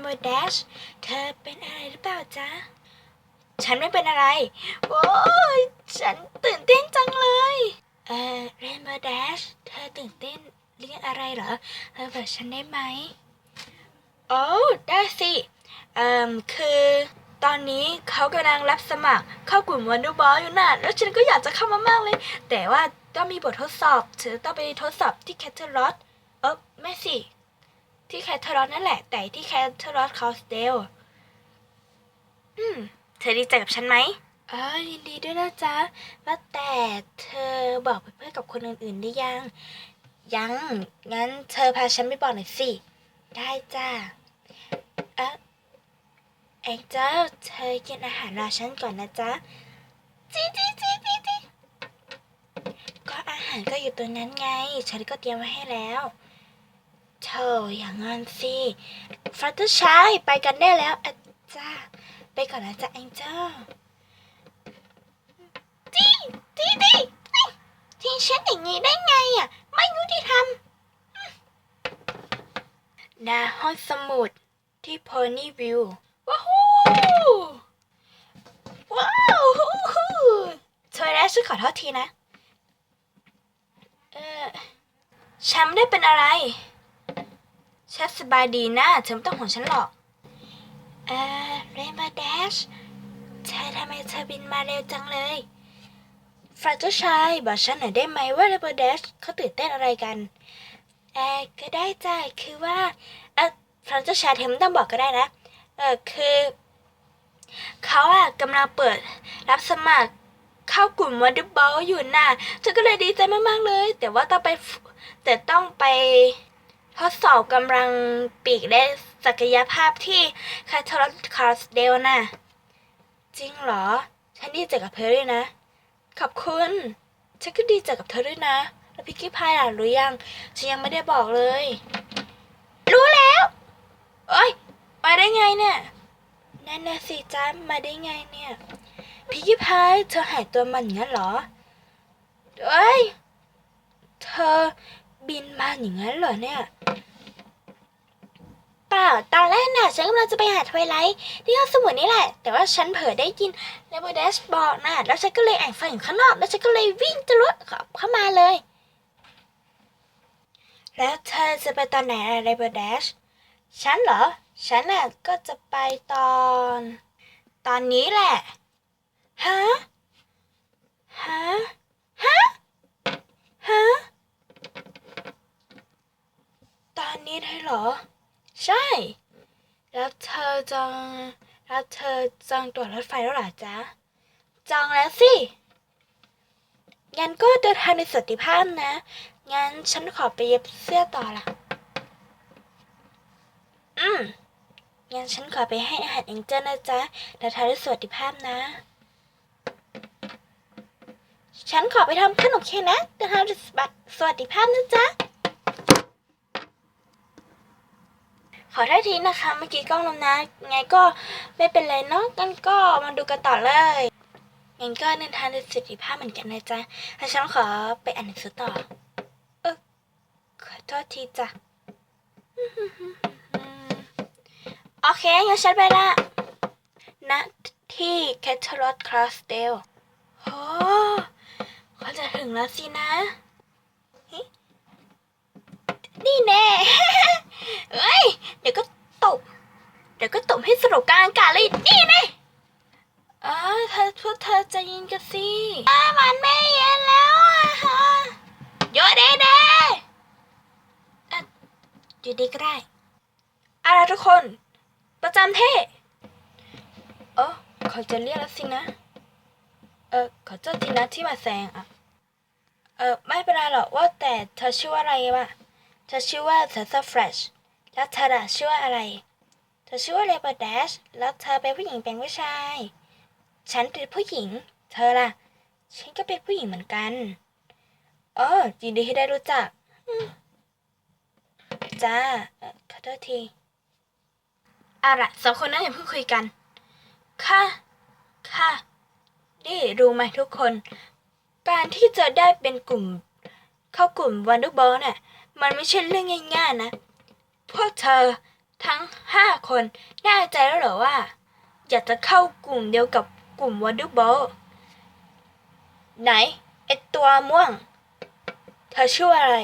โมเดชเธอเป็นอะไรหรือเปล่าจ๊ะ ฉันไม่เป็นอะไร โอ้ยฉันตื่นเต้นจังเลย เอ่อเรนโบว์แดชเธอตื่นเต้นเรื่องอะไรเหรอเธอบอกฉันได้ไหม โอ้ได้สิ เอ่อคือตอนนี้เขากำลังรับสมัครเข้ากลุ่มวันดูบอลอยู่น่ะ แล้วฉันก็อยากจะเข้ามามากเลย แต่ว่าต้องมีบททดสอบเธอต้องไปทดสอบที่แคทเธอรอสเออไม่สิ ที่แคทเธอรอสนั่นแหละ แต่ที่แคทเธอรอสคอสเดลอืม เธอดีใจกับฉันไหมเออยินดีด้วยนะจ๊ะว่าแต่เธอบอกเพื่อนๆกับคนอื่นๆได้ยัง ยัง งั้นเธอพาฉันไปบอกหน่อยสิ ได้จ้าเออเอ็งเจ้าเธอกินอาหารรอฉันก่อนนะจ๊ะจีจีจีจีจีก็อาหารก็อยู่ตรงนั้นไง ฉันก็เตรียมไว้ให้แล้ว เธออย่างงอนสิฟรัตเตอร์ชายไปกันได้แล้วอะจ้าไปก่อนนะจ๊ะเอ็งเจ้าจีจีจีทิ้งฉันอย่างนี้ได้ไงอะ ไม่ยุติธรรมหน้าห้องสมุดที่โพนี่วิวว้าวว้าวฮู้ฮู้เธอได้ฉันขอโทษทีนะ เออฉันไม่ได้เป็นอะไร ฉันสบายดีนะเธอไม่ต้องห่วงฉันหรอก เออเรมาแดชเธอทำไมเธอบินมาเร็วจังเลยฟราเจ้าชายบอกฉันหน่อยได้ไหมว่าเรมาแดชเขาตื่นเต้นอะไรกันเออก็ได้จ้ะคือว่าเออฟราเจ้าชายเธอไม่ต้องบอกก็ได้นะ เออคือเขาอะกำลังเปิดรับสมัครเข้ากลุ่มวันดูบอลอยู่น่ะเธอก็เลยดีใจมากๆเลย แต่ว่าต้องไปแต่ต้องไป ทดสอบกำลังปีกและศักยภาพที่คาทอร์คาร์สเดลน่ะจริงเหรอ ฉันดีใจกับเธอด้วยนะ ขอบคุณ ฉันก็ดีใจกับเธอด้วยนะ แล้วพิกกี้พายล่ะรู้ยัง ฉันยังไม่ได้บอกเลย รู้แล้วเอ้ยมาได้ไงเนี่ยนั่นนะสิจ้ามาได้ไงเนี่ยพิกกี้พายเธอหายตัวมันอย่างนั้นเหรอเอ้ย อย่างนั้นเหรอเนี่ยเปล่าตอนแรกน่ะฉันกำลังจะไปหาทวายไลท์ที่ห้องสมุดนี่แหละ แต่ว่าฉันเผลอได้ยินเลเบอร์เดชบอกน่ะแล้วฉันก็เลยแอบฟังอยู่ข้างนอก แล้วฉันก็เลยวิ่งจะรุดเข้ามาเลย แล้วเธอจะไปตอนไหนอะเลเบอร์เดชฉันเหรอ ฉันน่ะก็จะไปตอน ตอนนี้แหละฮะฮะฮะฮะ ตอนนี้ได้เหรอ ใช่ แล้วเธอจองแล้วเธอจองตั๋วรถไฟแล้วหรอจ๊ะ จองแล้วสิ งั้นก็เดินทางในสวัสดิภาพนะ งั้นฉันขอไปเย็บเสื้อต่อละอืมงั้นฉันขอไปให้อาหารเอ็งเจลนะจ๊ะเดี๋ยวทานด้วยสวัสดิภาพนะ ฉันขอไปทำขนมเค้กนะเดี๋ยวทานด้วยสวัสดิภาพนะจ๊ะ ขอโทษทีนะคะ เมื่อกี้กล้องลมนะ ไงก็ไม่เป็นไรเนาะงั้นก็มาดูกันต่อเลยงั้นก็เดินทางด้วยสวัสดิภาพเหมือนกันนะจ๊ะแล้วฉันขอไปอ่านหนังสือต่อ เออขอโทษทีจ้ะ โอเคงั้นฉันไปละณที่แคทเธอรอดคลาสเดลโอ้เขาจะถึงแล้วสินะ นี่แน่เอ้ย เดี๋ยวก็ตบ เดี๋ยวก็ตบให้สรุปกลางอากาศเลย นี่แน่เออเธอพวกเธอใจะยินกันสิอ้ามันไม่เย็นแล้วอะฮะโยเดเดเอ่ออยู่ดีก็ได้เอาล่ะไรทุกคน ประจำเท่เออเขาจะเรียกแล้วสินะ เออขอโทษทีนะที่มาแซงอะ เออไม่เป็นไรหรอกว่าแต่เธอชื่อว่าอะไรวะ เธอชื่อว่าเธอเฟรชแล้วเธอล่ะชื่อว่าอะไร เธอชื่อว่าเลเบอร์แดชแล้วเธอเป็นผู้หญิงเป็นผู้ชาย ฉันเป็นผู้หญิง เธอล่ะ ฉันก็เป็นผู้หญิงเหมือนกันเออยินดีที่ได้รู้จัก จ้าขอโทษทีอาละสองคนนั้นอย่าเพิ่งคุยกัน ค่ะ ค่ะ นี่รู้ไหมทุกคน การที่จะได้เป็นกลุ่ม เข้ากลุ่มวันดูบอลเนี่ย มันไม่ใช่เรื่องง่ายๆนะ พวกเธอทั้งห้าคนแน่ใจแล้วเหรอว่า อยากจะเข้ากลุ่มเดียวกับกลุ่มวอ n เดอร์บอลไหนไอตัวม่วง เธอชื่ออะไร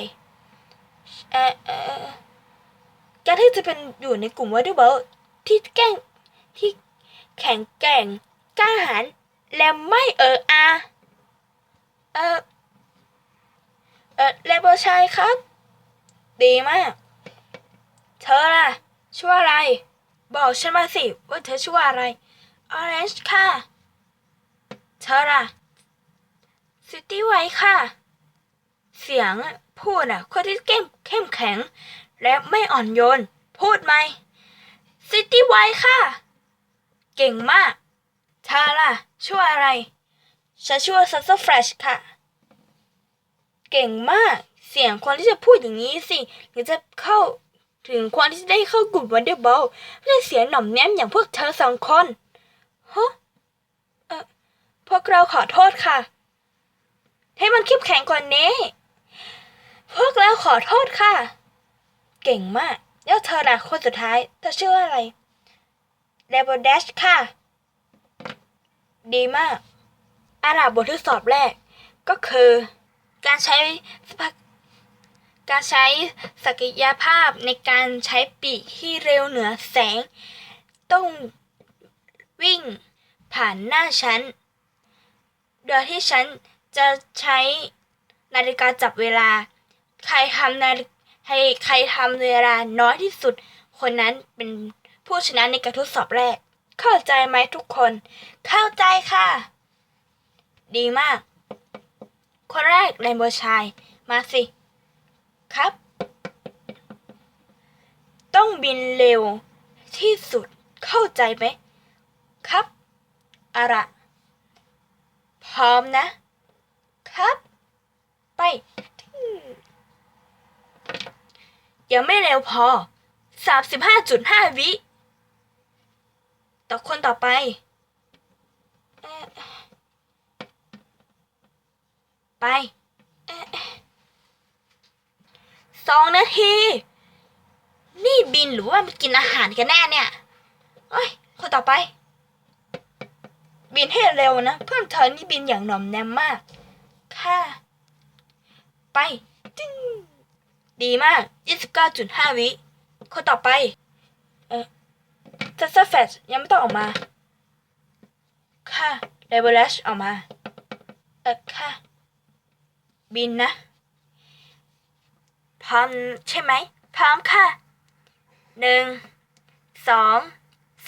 เออเออการที่จะเป็นอยู่ในกลุ่มวอ n เดอร์บอลที่แกล้งที่แข็งแกร่งกล้าหาญและไม่เอออา เออเออเลเบอร์ชัยครับ ดีมาก เธอล่ะ ชื่ออะไร บอกฉันมาสิว่าเธอชื่ออะไร Orange ค่ะ เธอล่ะ City White ค่ะ เสียงพูดอะคนที่เข้มเข้มแข็ง และไม่อ่อนโยน พูดไหม City White ค่ะ เก่งมากเธอล่ะชื่ออะไรฉันชื่อว่า Sasa Fresh ค่ะ เก่งมาก เสียงคนที่จะพูดอย่างนี้สิถึงจะเข้าถึงคนที่จะได้เข้ากลุ่มวันเดอร์บอลไม่ได้เสียหน่อมแนมอย่างพวกเธอสองคนฮะเออพวกเราขอโทษค่ะ ให้มันเข้มแข็งกว่านี้ พวกเราขอโทษค่ะ เก่งมาก แล้วเธอล่ะคนสุดท้าย เธอชื่ออะไรเดบ d ดชค่ะ ดีมากอาราบบททดสอบแรก ก็คือ การใช้สภาการใช้ศักยภาพในการใช้ปีกที่เร็วเหนือแสง ต้องวิ่งผ่านหน้าฉันโดยที่ฉันจะใช้นาฬิกาจับเวลา ใครทำนาฬิให้ใครทำเวลาน้อยที่สุด คนนั้นเป็นผู้ชนะในการทดสอบแรก เข้าใจไหมทุกคน เข้าใจค่ะ ดีมาก คนแรกเรนโบ์ชาย มาสิ ครับ ต้องบินเร็วที่สุดเข้าใจไหม ครับอะระ พร้อมนะ ครับ ไป ยังไม่เร็วพอ 35.5 วิ ต่อคนต่อไปเอ่อ ไปเอ่อสองนาที นี่บินหรือว่ามันกินอาหารกันแน่เนี่ยเอ้ย คนต่อไป บินให้เร็วนะ เพื่อนเธอนี่บินอย่างหน่อมแนมมาก ค่ะ ไปจึงดีมาก 29.5 วิ คนต่อไป เออซัสเซฟชยังไม่ต้องออกมา ค่ะเดเวลชออกมา เออค่ะ บินนะพร้อมใช่ไหม พร้อมค่ะหนึ่งสอง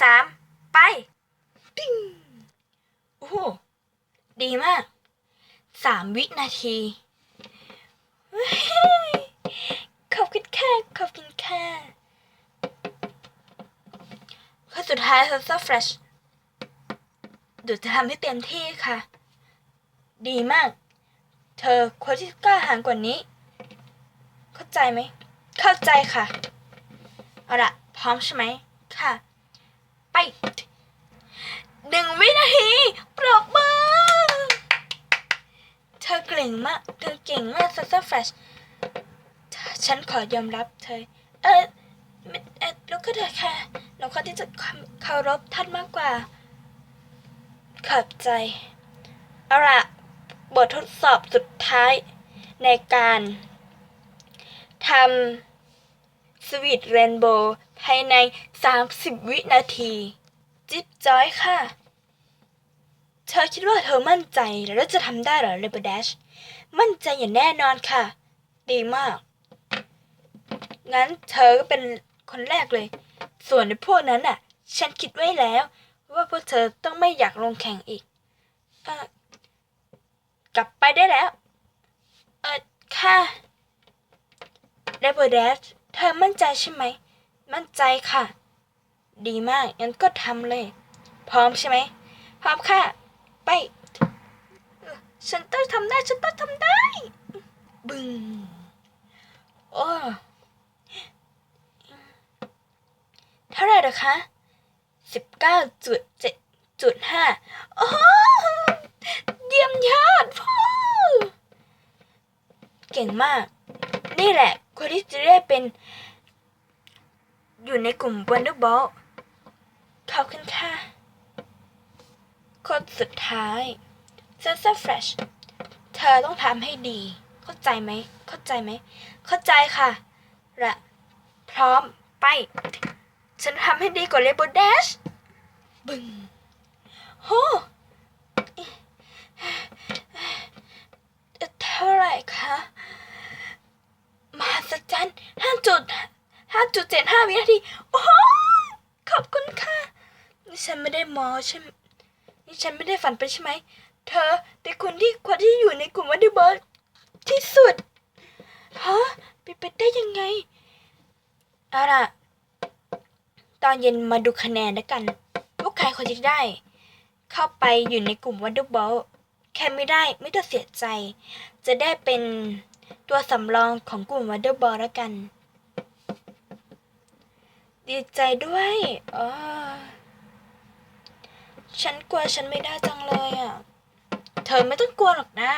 สามไปปิ้งโอ้โหดีมากสามวินาทีเฮ้ยขอบคุณค่ะขอบคุณค่ะข้อสุดท้ายซัสซ f เฟรชเดี๋ยวจะทำให้เต็มที่ค่ะ ดีมาก เธอควรที่กล้าหาญกว่านี้ เข้าใจไหม เข้าใจค่ะ เอาละพร้อมใช่ไหม ค่ะ ไปหนึ่งวินาทีปรบมือ เธอเก่งมาก เธอเก่งมากซัสซ f เฟชฉันขอยอมรับเธอ เออไม่เออลูกก็เถอะค่ะหนูควรที่จะเคารพท่านมากกว่า ขอบใจ เอาละ บททดสอบสุดท้ายในการทำสวีทเรนโบว์ภายใน 30 วินาที จิ๊บจ้อยค่ะ เธอคิดว่าเธอมั่นใจแล้วจะทำได้เหรอเรเบอร์ดชมั่นใจอย่างแน่นอนค่ะ ดีมาก งั้นเธอก็เป็นคนแรกเลย ส่วนในพวกนั้นน่ะ ฉันคิดไว้แล้ว ว่าพวกเธอต้องไม่อยากลงแข่งอีกอ กลับไปได้แล้ว เออค่ะเรเบอร์แดชเธอมั่นใจใช่ไหม มั่นใจค่ะ ดีมาก งั้นก็ทำเลย พร้อมใช่ไหม พร้อมค่ะ ไป ฉันต้องทำได้ ฉันต้องทำได้ บึ้งโอ้เท่าไหร่เหรอคะสิบเก้าจุดเจ็ดจุดห้าโอ้ เยี่ยมยอดพ่อเก่งมาก นี่แหละคนที่จะได้เป็น อยู่ในกลุ่ม Wonderball ขอบคุณค่ะคนสุดท้าย s e n s o r Fresh เธอต้องทำให้ดี เข้าใจไหม เข้าใจไหม เข้าใจค่ะละพร้อม ไป ฉันทำให้ดีกว่าเลโบเดชบึงโห เท่าไหร่คะมหัศจรรย์ห้าจุดห้าจุดเจ็ดห้าวินาที โอ้ขอบคุณค่ะ นี่ฉันไม่ได้มอใช่ไหมนี่ฉันไม่ได้ฝันไปใช่ไหม เธอเป็นคนที่คนที่อยู่ในกลุ่มวันดีเบิร์ที่สุด ฮะไปนไปได้ยังไง เอาล่ะ ตอนเย็นมาดูคะแนนแล้วกัน ว่าใครคนที่ได้ เข้าไปอยู่ในกลุ่มวันดูบอล แค่ไม่ได้ไม่ต้องเสียใจ จะได้เป็นตัวสำรองของกลุ่มวันเดอร์บอลแล้วกัน ดีใจด้วยเออฉันกลัวฉันไม่ได้จังเลยอะ เธอไม่ต้องกลัวหรอกนะ